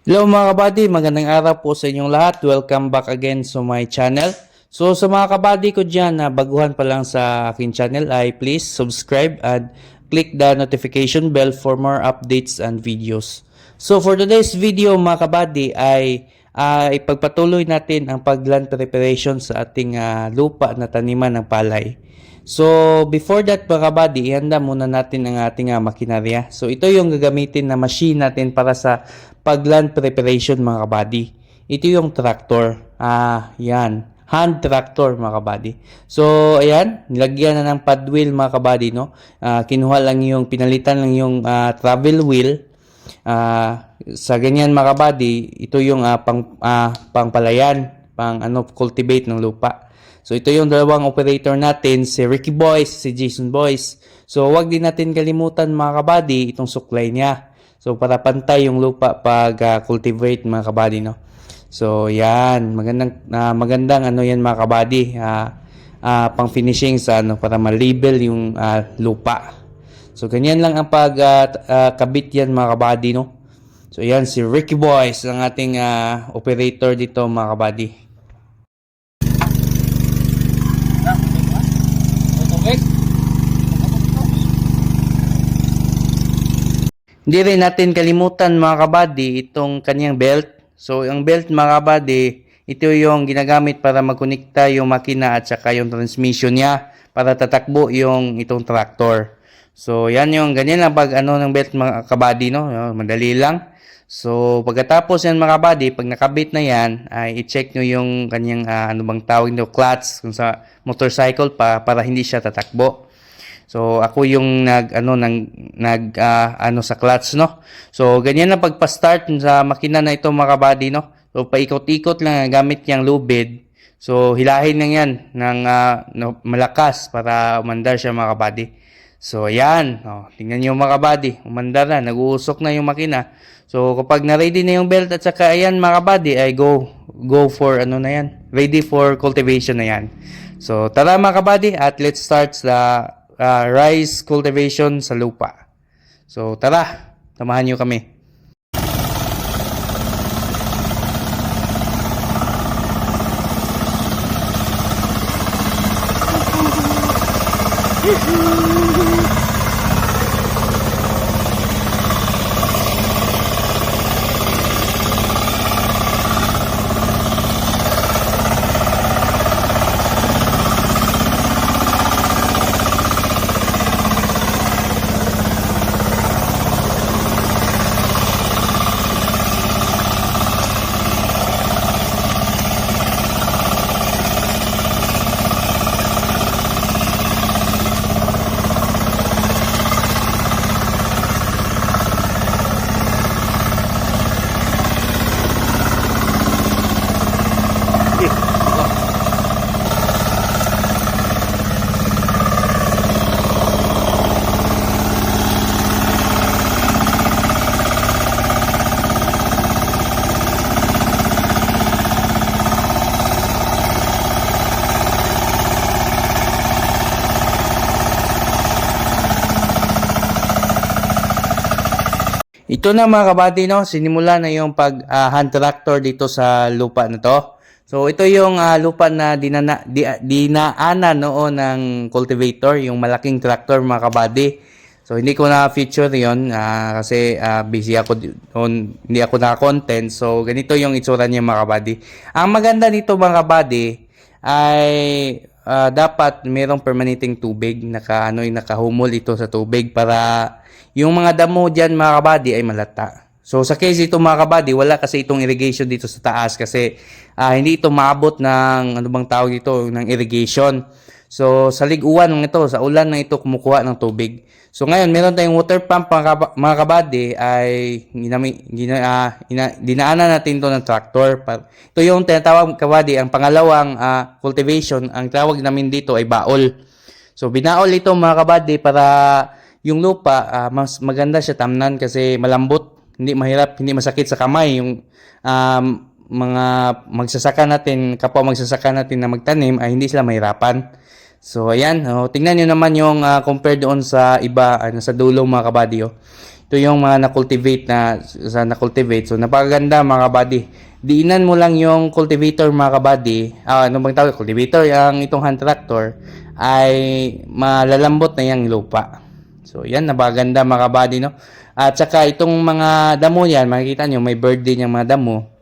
Hello mga kabady, magandang araw po sa inyong lahat. Welcome back again sa my channel. So sa mga kabady ko dyan na baguhan pa lang sa aking channel ay please subscribe and click the notification bell for more updates and videos. So for today's video mga kabady ay ay ipagpatuloy natin ang pagland preparation sa ating ah, lupa na taniman ng palay. So, before that mga kabady, ihanda muna natin ang ating uh, makinarya. So, ito yung gagamitin na machine natin para sa pagland preparation mga kabady. Ito yung tractor. Ah, yan. Hand tractor mga kabady. So, ayan, nilagyan na ng pad wheel mga kabady, no? Ah, kinuha lang yung, pinalitan lang yung ah, travel wheel. Ah, sa ganyan mga kabady, ito yung ah, pang, ah, pangpalayan, pang ano, cultivate ng lupa. So ito yung dalawang operator natin, si Ricky Boys, si Jason Boys. So wag din natin kalimutan mga kabady itong suklay niya. So para pantay yung lupa pag ah, cultivate mga kabady no. So yan, magandang ah, magandang ano yan mga kabady. ah, ah, pang finishing sa ano para ma-label yung ah, lupa. So ganyan lang ang pag t- ah, kabit yan mga kabady no. So yan si Ricky Boys ang ating ah, operator dito mga kabady. Hindi rin natin kalimutan mga kabady itong kanyang belt. So, ang belt mga kabady, ito yung ginagamit para magkonekta yung makina at saka yung transmission niya para tatakbo yung itong tractor. So, yan yung ganyan lang pag ano ng belt mga kabady, no? Madali lang. So, pagkatapos yan mga kabady, pag nakabit na yan, ay i-check nyo yung kanyang ah, ano bang tawag nyo, clutch kung sa motorcycle pa para hindi siya tatakbo. So ako yung nag ano nang nag ah, ano sa clutch no. So ganyan na pagpa-start sa makina na ito mga kabady no. So paikot-ikot lang gamit yung lubid. So hilahin lang yan ng no, malakas para umandar siya mga kabady. So ayan, oh, tingnan niyo mga kabady, umandar na, nag-uusok na yung makina. So kapag na-ready na yung belt at saka ayan mga kabady, ay go go for ano na yan, ready for cultivation na yan. So tara mga kabady at let's start sa uh, rice cultivation sa lupa. So tara, samahan niyo kami. 그 리. Ito na mga kabady, no? sinimula na yung pag ah, hand tractor dito sa lupa na to. So ito yung ah, lupa na dinana, di, dinaanan noon ng cultivator, yung malaking tractor mga kabady. So hindi ko na feature yon ah, kasi ah, busy ako on, hindi ako na content. So ganito yung itsura niya mga kabady. Ang maganda nito mga kabady ay ah, dapat mayroong permanenteng tubig, naka ano, nakahumol ito sa tubig para yung mga damo diyan mga kabady ay malata. So sa case ito mga kabady, wala kasi itong irrigation dito sa taas kasi ah, hindi ito maabot ng ano bang tawag dito ng irrigation. So sa liguan ng ito, sa ulan na ito kumukuha ng tubig. So ngayon meron tayong water pump mga, kaba- mga kabady ay ginami, gina, ah, ina- dinaanan natin to ng tractor. Ito yung tinatawag kabady, ang pangalawang ah, cultivation, ang tawag namin dito ay baol. So binaol ito mga kabady para yung lupa ah, mas maganda siya tamnan kasi malambot, hindi mahirap, hindi masakit sa kamay yung um, mga magsasaka natin, kapwa magsasaka natin na magtanim ay hindi sila mahirapan. So ayan, oh, tingnan niyo naman yung ah, compare doon sa iba ano sa dulo mga kabady oh. ito yung mga na-cultivate na sa na-cultivate. So napakaganda mga kabady. Diinan mo lang yung cultivator mga kabady. Ah, ano bang tawag? Cultivator, yung itong hand tractor ay malalambot na yung lupa. So yan, napakaganda mga kabady, no? At saka itong mga damo yan, makikita nyo, may birthday yung mga damo.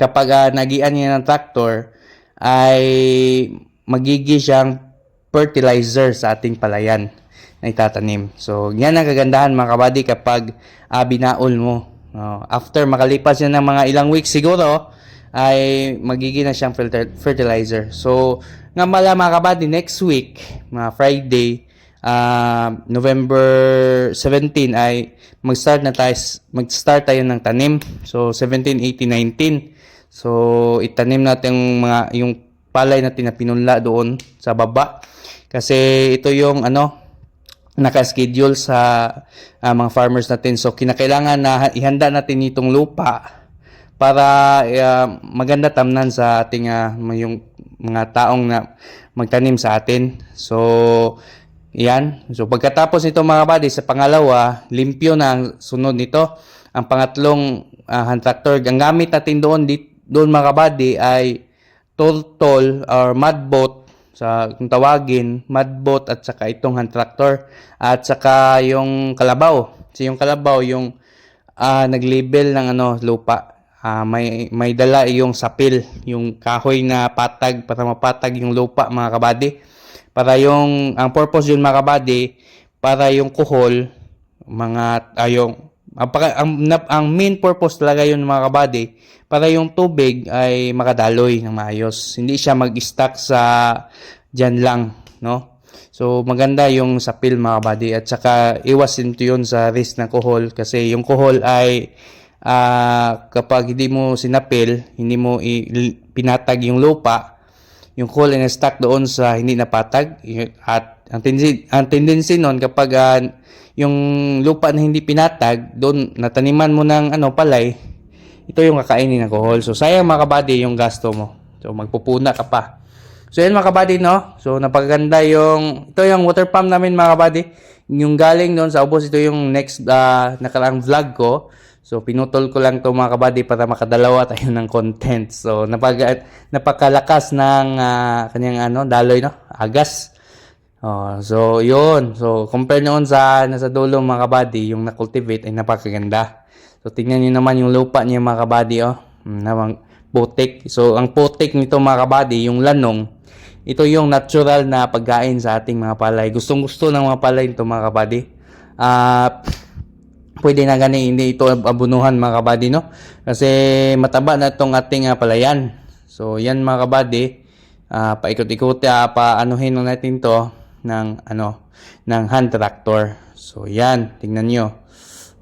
Kapag uh, nagian niya ng tractor, ay magigi siyang fertilizer sa ating palayan na itatanim. So, yan ang kagandahan mga kabady kapag uh, binaol mo. Oh, after makalipas yan ng mga ilang weeks siguro, ay magiging na siyang filter- fertilizer. So, nga mala mga kabady, next week, mga Friday, ah, November 17 ay mag-start na tayo mag-start tayo ng tanim. So 17, 18, 19. So itanim natin yung mga yung palay natin na pinunla doon sa baba. Kasi ito yung ano naka-schedule sa ah, mga farmers natin. So kinakailangan na ihanda natin itong lupa para ah, maganda tamnan sa ating ah, yung mga taong na magtanim sa atin. So yan. So pagkatapos nito mga buddy, sa pangalawa, limpyo na ang sunod nito. Ang pangatlong ah, hand tractor, ang gamit natin doon, di, doon mga buddy ay turtle or mud boat sa kung tawagin, mud boat at saka itong hand tractor at saka yung kalabaw. So yung kalabaw yung ah, nag-label ng ano lupa. Ah, may may dala yung sapil, yung kahoy na patag para mapatag yung lupa mga kabady para yung ang purpose yun mga kabady para yung kuhol mga ayong ang, ang, ang main purpose talaga yun mga kabady para yung tubig ay makadaloy ng maayos. Hindi siya mag-stack sa dyan lang no? So maganda yung sapil mga kabady at saka iwasin to yun sa risk ng kuhol kasi yung kuhol ay ah, kapag hindi mo sinapil hindi mo pinatag yung lupa yung coal and stock doon sa hindi napatag at ang tendency, ang tendency noon kapag ah, yung lupa na hindi pinatag doon nataniman mo ng ano palay ito yung kakainin ng kohol so sayang mga kabady yung gasto mo. So magpupuna ka pa. So yan mga kabady no? So napaganda yung ito yung water pump namin mga kabady. Yung galing doon sa ubos ito yung next uh, nakaraang vlog ko. So pinutol ko lang to mga kabady para makadalawa tayo ng content. So napag napakalakas ng ah, kanyang ano daloy no, agas. Oh, so yun. So compare noon sa nasa dulo mga kabady, yung na-cultivate ay napakaganda. So tingnan niyo naman yung lupa niya mga kabady oh. Mm, Namang putik. So ang putik nito mga kabady, yung lanong, ito yung natural na pagkain sa ating mga palay. Gustong gusto ng mga palay nito mga kabady. Ah pwede na gani hindi ito abunuhan mga kabady no kasi mataba na itong ating ah, palayan so yan mga kabady ah, paikot-ikot uh, paanuhin lang natin to ng ano ng hand tractor. So yan tingnan nyo.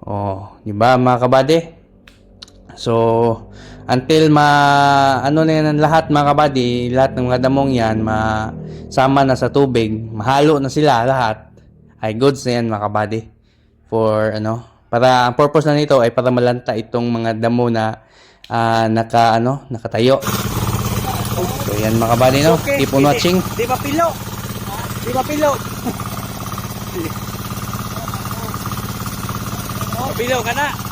Oh di ba mga kabady? So until ma ano na yan lahat mga kabady lahat ng mga damong yan masama na sa tubig mahalo na sila lahat. Ay goods na yan mga kabady. For ano para ang purpose na nito ay para malanta itong mga damo na ah, naka ano nakatayo. So yan mga kabady no? Keep on watching. Di ba pilo? Di oh, pilo ka na.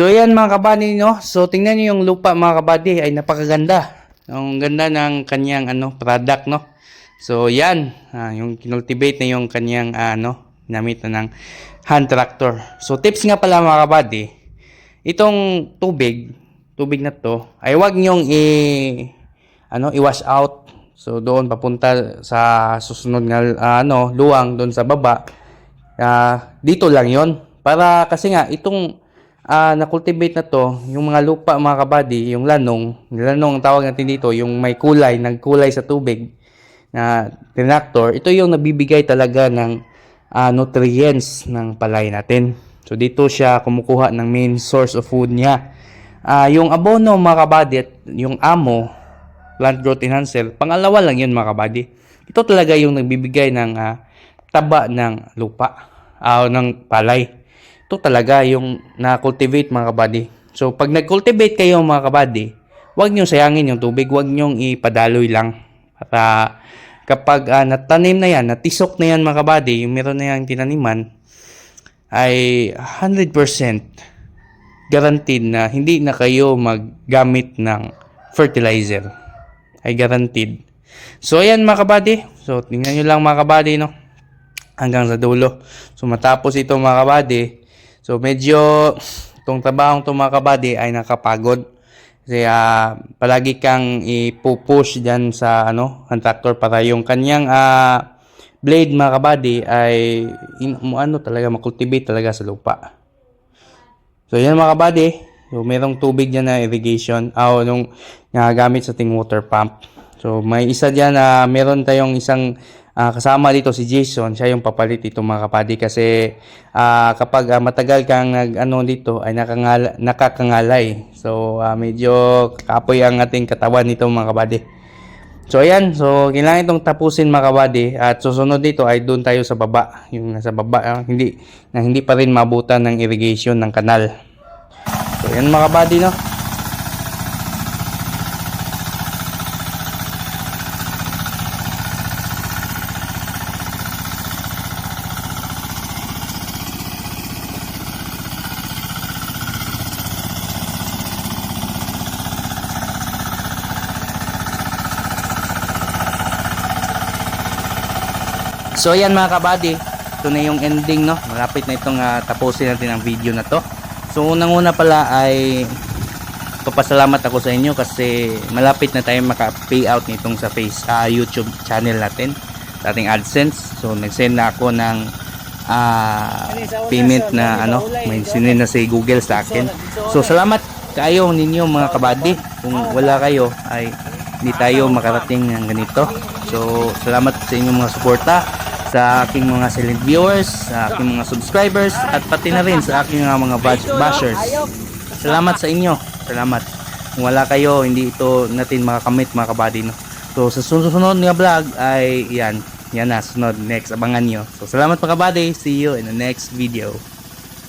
So ayan mga kabady no. So tingnan niyo yung lupa mga kabady ay napakaganda. Ang ganda ng kanyang ano product no. So yan, ah, yung kinultivate na yung kanyang ah, ano, namit na ng hand tractor. So tips nga pala mga kabady, itong tubig, tubig na to ay wag niyong i ano, i-wash out. So doon papunta sa susunod nga ah, ano, luwang doon sa baba. Ah, dito lang 'yon. Para kasi nga itong ah na-cultivate na to, yung mga lupa mga kabady, yung lanong, lanong ang tawag natin dito, yung may kulay, nagkulay sa tubig na tractor, ito yung nabibigay talaga ng ah, nutrients ng palay natin. So dito siya kumukuha ng main source of food niya. Ah, yung abono mga kabady at yung amo, plant growth enhancer, pangalawa lang yun mga kabady. Ito talaga yung nagbibigay ng ah, taba ng lupa, ah, ng palay ito talaga yung na-cultivate mga kabady. So, pag nag-cultivate kayo mga kabady, huwag nyo sayangin yung tubig, huwag nyo ipadaloy lang. Para kapag ah, natanim na yan, natisok na yan mga kabady, yung meron na yan tinaniman, ay 100% guaranteed na hindi na kayo maggamit ng fertilizer. Ay guaranteed. So, ayan mga kabady. So, tingnan nyo lang mga kabady, no? Hanggang sa dulo. So, matapos ito mga kabady, So medyo itong trabahong itong mga kabady ay nakapagod. Kasi ah, palagi kang ipupush dyan sa ano, ang tractor para yung kanyang ah, blade mga kabady ay in, ano talaga makultivate talaga sa lupa. So yan mga kabady, so merong tubig dyan na irrigation o nung nagagamit sa ting water pump. So may isa dyan na meron tayong isang ah, kasama dito si Jason, siya yung papalit ito mga kapadi kasi ah, kapag ah, matagal kang nag ano dito ay nakangala, nakakangalay. So ah, medyo kapoy ang ating katawan nito mga kapadi. So ayan, so kailangan itong tapusin mga kabady at susunod dito ay doon tayo sa baba, yung nasa baba, ah, hindi na hindi pa rin mabutan ng irrigation ng kanal. So ayan mga kabady no. So ayan mga kabady, ito na yung ending no. Malapit na itong ah, tapusin natin ang video na to. So unang-una pala ay papasalamat ako sa inyo kasi malapit na tayo maka-payout nitong sa face ah, YouTube channel natin sa ating AdSense. So nag-send na ako ng ah, payment na ano, may sinend na si Google sa akin. So salamat kayo ninyo mga kabady. Kung wala kayo ay hindi tayo makarating ng ganito. So salamat sa inyong mga suporta sa aking mga silent viewers, sa aking mga subscribers at pati na rin sa aking mga mga bash- bashers. Salamat sa inyo. Salamat. Kung wala kayo, hindi ito natin makakamit mga kabady. No? So sa susunod nga vlog ay yan. Yan na, sunod. Next, abangan nyo. So salamat mga kabady. See you in the next video.